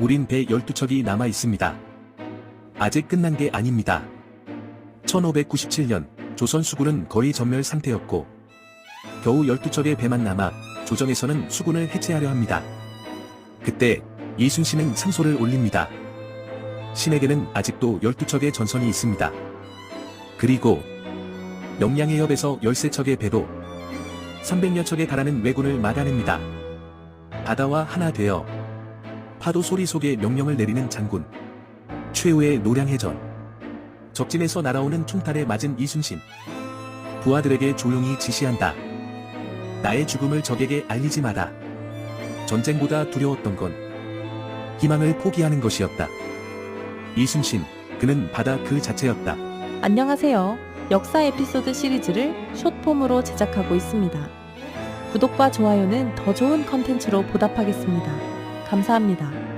우린 배 12척이 남아 있습니다. 아직 끝난 게 아닙니다. 1597년 조선 수군은 거의 전멸 상태였고 겨우 12척의 배만 남아 조정에서는 수군을 해체하려 합니다. 그때 이순신은 상소를 올립니다. 신에게는 아직도 12척의 전선이 있습니다. 그리고 명량의 협에서 13척의 배로 300여 척에 달하는 왜군을 막아냅니다. 바다와 하나 되어 파도 소리 속에 명령을 내리는 장군. 최후의 노량해전. 적진에서 날아오는 총탈에 맞은 이순신. 부하들에게 조용히 지시한다. 나의 죽음을 적에게 알리지 마라. 전쟁보다 두려웠던 건 희망을 포기하는 것이었다. 이순신, 그는 바다 그 자체였다. 안녕하세요. 역사 에피소드 시리즈를 숏폼으로 제작하고 있습니다. 구독과 좋아요는 더 좋은 컨텐츠로 보답하겠습니다. 감사합니다.